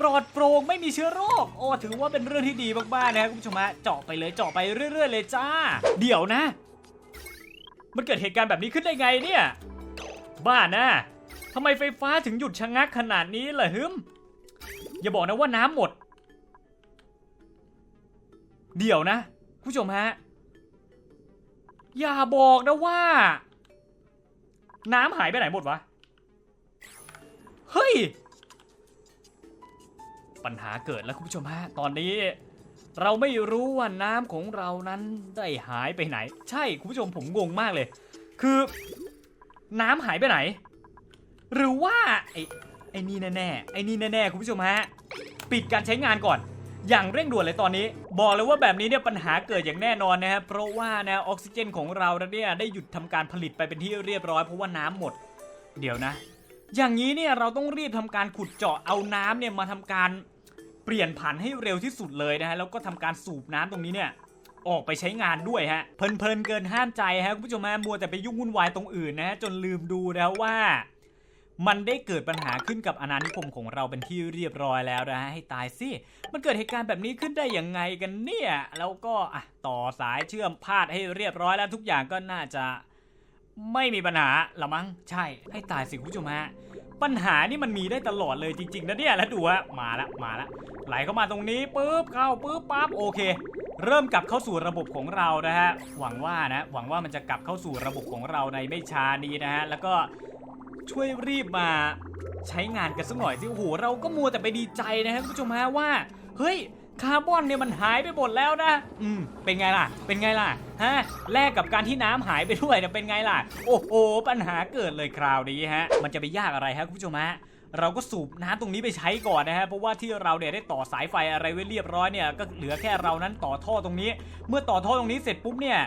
S1: ปลอดโปร่งไม่มีเชื้อโรค โอ้ถือว่าเป็นเรื่องที่ดีมากๆนะครับคุณผู้ชมฮะเจาะไปเลยเจาะไปเรื่อย ๆ เลยจ้า เดี๋ยวนะ มันเกิดเหตุการณ์แบบนี้ขึ้นได้ไงเนี่ย บ้านะทำไมไฟฟ้าถึงหยุดชะงักขนาดนี้ล่ะฮึมอย่าบอกนะว่าน้ำหมด เดี๋ยวนะคุณผู้ชมฮะ อย่าบอกนะว่า น้ำหายไปไหนหมดวะ เฮ้ย ปัญหาเกิดแล้วคุณผู้ชมฮะ ตอนนี้ เราไม่รู้ว่าน้ำของเรานั้นได้หายไปไหน ใช่คุณผู้ชมผมงงมากเลย คือ น้ำหายไปไหน หรือว่าไอ้ไอ้นี่แน่ๆไอ้นี่แน่ๆคุณผู้ชมฮะปิดการใช้งานก่อน อย่างเร่งด่วนเลยตอนนี้ บอกเลยว่าแบบนี้เนี่ยปัญหาเกิดอย่างแน่นอนนะฮะเพราะว่านะออกซิเจนของเราเนี่ยได้หยุดทำการผลิตไปเป็นที่เรียบร้อยเพราะว่าน้ำหมด เดี๋ยวนะ อย่างนี้เนี่ยเราต้องรีบทำการขุดเจาะเอาน้ำเนี่ยมาทำการ เปลี่ยนผันให้เร็วที่สุดเลยนะฮะแล้วก็ทำการสูบน้ำตรงนี้เนี่ยออกไปใช้งานด้วยฮะเพลินๆเกินห้ามใจฮะคุณผู้ชมฮะมัวแต่ไปยุ่งวุ่นวายตรงอื่นนะฮะจนลืมดูแล้วว่ามันได้เกิดปัญหาขึ้นกับอาณานิคมของเราเป็นที่เรียบร้อยแล้วนะฮะให้ตายสิ มันเกิดเหตุการณ์แบบนี้ขึ้นได้ยังไงกันเนี่ย แล้วก็อะต่อสายเชื่อมพาดให้เรียบร้อยแล้วทุกอย่างก็น่าจะไม่มีปัญหาละมั้งใช่ ให้ตายสิคุณผู้ชมฮะ ปัญหานี่มันมีได้ตลอดเลยจริงๆนะเนี่ยแล้วดูฮะมาละมาละไหลเข้ามาตรงนี้ปุ๊บเข้าปุ๊บปั๊บโอเค เริ่มกลับเข้าสู่ระบบของเรานะฮะหวังว่านะหวังว่ามันจะกลับเข้าสู่ระบบของเราในไม่ช้านี้นะฮะแล้วก็ช่วยรีบมาใช้งานกันสักหน่อยสิโอ้โหเราก็มัวแต่ไปดีใจนะฮะคุณผู้ชมฮะว่าเฮ้ย คาร์บอนเนี่ยมันหายไปหมดแล้วนะ อืม เป็นไงล่ะ เป็นไงล่ะ ฮะ แลกกับการที่น้ำหายไปด้วยเนี่ยเป็นไงล่ะ โอ้โห ปัญหาเกิดเลยคราวนี้ฮะ มันจะไปยากอะไรฮะคุณผู้ชมฮะเราก็สูบน้ำตรงนี้ไปใช้ก่อนนะฮะเพราะว่าที่เราเนี่ยได้ต่อสายไฟอะไรไว้เรียบร้อยเนี่ยก็เหลือแค่เรานั้นต่อท่อตรงนี้ เมื่อต่อท่อตรงนี้เสร็จปุ๊บเนี่ย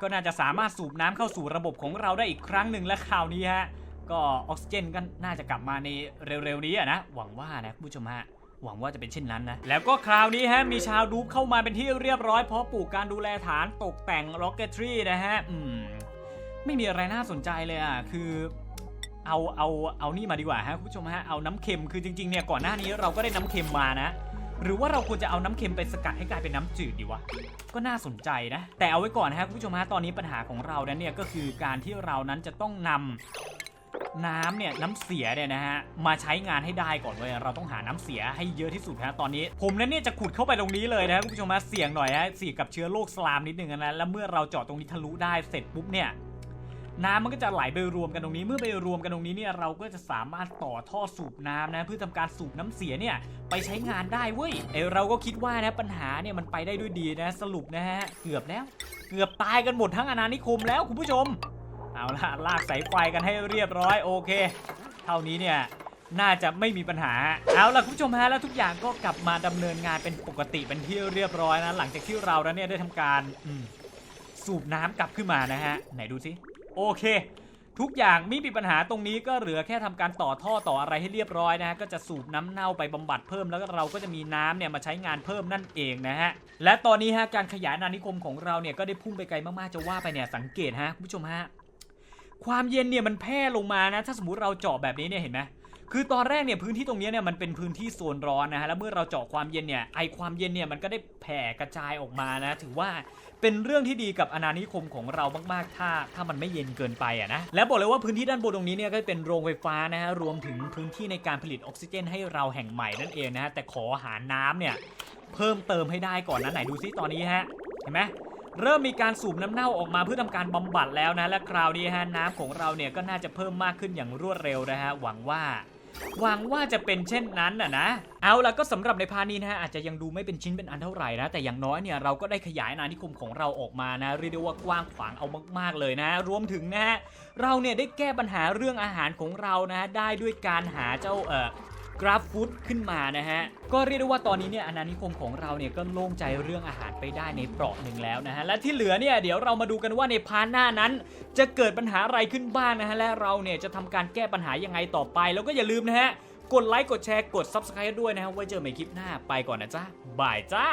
S1: ก็น่าจะสามารถสูบน้ำเข้าสู่ระบบของเราได้อีกครั้งหนึ่งและคราวนี้ฮะก็ออกซิเจนก็น่าจะกลับมาในเร็วๆนี้อะนะหวังว่านะคุณผู้ชมฮะ หวังว่าจะเป็นเช่นนั้นนะ แล้วก็คราวนี้ฮะมีชาวดูบเข้ามาเป็นที่เรียบร้อยเพราะปลูกการดูแลฐานตกแต่ง Rocketry นะฮะอืมไม่มีอะไรน่าสนใจเลยอะคือเอาเอาเอานี่มาดีกว่าฮะคุณผู้ชมฮะเอาน้ำเค็มคือจริงๆเนี่ยก่อนหน้านี้เราก็ได้น้ำเค็มมานะ หรือว่าเราควรจะเอาน้ำเค็มไปสกัดให้กลายเป็นน้ำจืดดีวะก็น่าสนใจนะ แต่เอาไว้ก่อนนะฮะคุณผู้ชมฮะตอนนี้ปัญหาของเรานั้นเนี่ยก็คือการที่เรานั้นจะต้องนำ น้ำเนี่ยน้ำเสียเนี่ยนะฮะมาใช้งานให้ได้ก่อนเลยเราต้องหาน้ำเสียให้เยอะที่สุดฮะตอนนี้ ผมนั้นเนี่ยจะขุดเข้าไปตรงนี้เลยนะคุณผู้ชมฮะเสี่ยงหน่อยฮะเสี่ยงกับเชื้อโรคสลามนิดนึงนะแล้วเมื่อเราเจาะตรงนี้ทะลุได้เสร็จปุ๊บเนี่ยน้ำมันก็จะไหลไปรวมกันตรงนี้เมื่อไปรวมกันตรงนี้เนี่ยเราก็จะสามารถต่อท่อสูบน้ำนะเพื่อทำการสูบน้ำเสียเนี่ยไปใช้งานได้เว้ยเอยเราก็คิดว่านะปัญหาเนี่ยมันไปได้ด้วยดีนะสรุปนะฮะเกือบแล้ว เกือบตายกันหมดทั้งอาณานิคมแล้วคุณผู้ชม เอาล่ะลากสายไฟกันให้เรียบร้อยโอเค เท่านี้เนี่ยน่าจะไม่มีปัญหา เอาล่ะคุณผู้ชมฮะแล้วทุกอย่างก็กลับมาดำเนินงานเป็นปกติเป็นที่เรียบร้อยนะ หลังจากที่เราแล้วเนี่ยได้ทำการสูบน้ำกลับขึ้นมานะฮะ ไหนดูสิโอเค ทุกอย่างไม่มีปัญหาตรงนี้ก็เหลือแค่ทำการต่อท่อต่ออะไรให้เรียบร้อยนะฮะก็จะสูบน้ำเน่าไปบำบัดเพิ่มแล้วก็เราก็จะมีน้ำเนี่ยมาใช้งานเพิ่มนั่นเองนะฮะและตอนนี้ฮะการขยายอาณานิคมของเราเนี่ยก็ได้พุ่งไปไกลมากๆจะว่าไปเนี่ยสังเกตฮะคุณผู้ชมฮะ ความเย็นเนี่ยมันแพร่ลงมานะ ถ้าสมมติเราเจาะแบบนี้เนี่ยเห็นไหมคือตอนแรกเนี่ยพื้นที่ตรงนี้เนี่ยมันเป็นพื้นที่โซนร้อนนะฮะแล้วเมื่อเราเจาะความเย็นเนี่ยไอความเย็นเนี่ยมันก็ได้แผ่กระจายออกมานะ ถือว่าเป็นเรื่องที่ดีกับอาณานิคมของเรามากๆ ถ้าถ้ามันไม่เย็นเกินไปอะนะและบอกเลยว่าพื้นที่ด้านบนตรงนี้เนี่ยก็เป็นโรงไฟฟ้านะฮะรวมถึงพื้นที่ในการผลิตออกซิเจน ให้เราแห่งใหม่นั่นเองนะฮะแต่ขอหาน้ำเนี่ยเพิ่มเติมให้ได้ก่อนนะไหนดูซิตอนนี้ฮะเห็นไหม เริ่มมีการสูบน้ำเน่าออกมาเพื่อทำการบำบัดแล้วนะ และคราวนี้ฮะน้ำของเราเนี่ยก็น่าจะเพิ่มมากขึ้นอย่างรวดเร็วนะฮะหวังว่าหวังว่าจะเป็นเช่นนั้นน่ะนะ เอาล่ะก็สำหรับในพานี้นะฮะอาจจะยังดูไม่เป็นชิ้นเป็นอันเท่าไหร่นะแต่อย่างน้อยเนี่ยเราก็ได้ขยายอาณานิคมของเราออกมานะเรียกได้ว่ากว้างขวางเอามากๆเลยนะ รวมถึงนะฮะเราเนี่ยได้แก้ปัญหาเรื่องอาหารของเรานะได้ด้วยการหาเจ้าเอ่อ กราฟฟู้ดขึ้นมานะฮะ ก็เรียกได้ว่าตอนนี้เนี่ยอาณานิคมของเราเนี่ยก็โล่งใจเรื่องอาหารไปได้ในเปราะหนึ่งแล้วนะฮะ และที่เหลือเนี่ยเดี๋ยวเรามาดูกันว่าในพาร์ทหน้านั้น จะเกิดปัญหาอะไรขึ้นบ้างนะฮะ และเราเนี่ยจะทำการแก้ปัญหายังไงต่อไป แล้วก็อย่าลืมนะฮะ กดไลค์ กดแชร์ กด Subscribe ด้วยนะฮะ ไว้เจอใหม่คลิปหน้า ไปก่อนนะจ๊ะบายจ้า